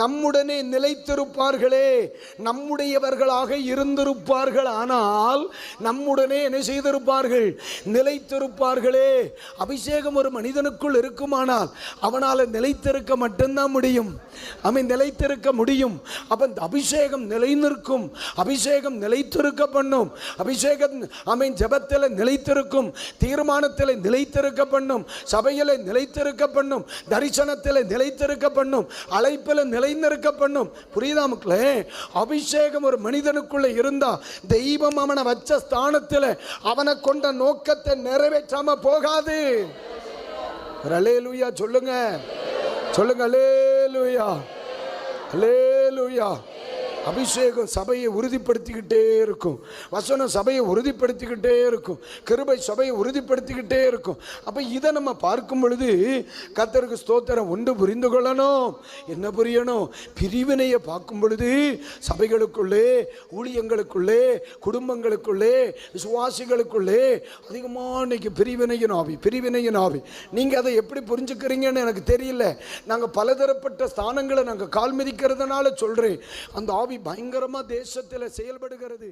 நம்முடனே நிலைத்திருப்பார்களே நம்முடையவர்களாக இருந்திருப்பார்கள். ஆனால் நம்முடனே என்ன செய்திருப்பார்கள்? நிலைத்திருப்பார்களே. அபிஷேகம் ஒரு மனிதனுக்குள் இருக்குமானால் அவனால் நிலைத்திருக்க மட்டும்தான் முடியும். அவன் நிலைத்திருக்க முடியும். அப்போ இந்த அபிஷேகம் நிலைநிற்கும் அபிஷேகம் நிலைத்திருக்க பண்ணும். அபிஷேகம் அவன் ஜெபத்தில் நிலைத்திருக்கும். தீர்மானத்தில் நிலைத்திருக்க பண்ணும். சபையில் நிலைத்திருக்க பண்ணும். தரிசனத்தில் நிலைத்திருக்க பண்ணும். அழைப்பில் நிலைநிறுக்க பண்ணும் புரியுதா மக்களே? அபிஷேகம் ஒரு மனிதனுக்குள்ள இருந்தா தெய்வம் அவனை வச்ச ஸ்தானத்தில் அவனை கொண்ட நோக்கத்தை நிறைவேற்றாம போகாது. ஒரு லூயா சொல்லுங்க. சொல்லுங்க அல்லேலூயா. அல்லேலூயா. அபிஷேகம் சபையை உறுதிப்படுத்திக்கிட்டே இருக்கும். வசனம் சபையை உறுதிப்படுத்திக்கிட்டே இருக்கும். கிருபை சபையை உறுதிப்படுத்திக்கிட்டே இருக்கும். அப்போ இதை நம்ம பார்க்கும் பொழுது கத்தருக்கு ஸ்தோத்திரம் ஒன்று புரிந்து கொள்ளணும். என்ன புரியணும்? பிரிவினையை பார்க்கும் பொழுது சபைகளுக்குள்ளே ஊழியங்களுக்குள்ளே குடும்பங்களுக்குள்ளே விசுவாசிகளுக்குள்ளே அதிகமாக இன்னைக்கு பிரிவினையின் ஆவி பிரிவினையின் ஆவி. நீங்கள் அதை எப்படி புரிஞ்சுக்கிறீங்கன்னு எனக்கு தெரியல. நாங்கள் பலதரப்பட்ட ஸ்தானங்களை நாங்கள் கால் மிதிக்கிறதுனால சொல்கிறேன் அந்த ஆவி பயங்கரமாக தேசத்தில் செயல்படுகிறது.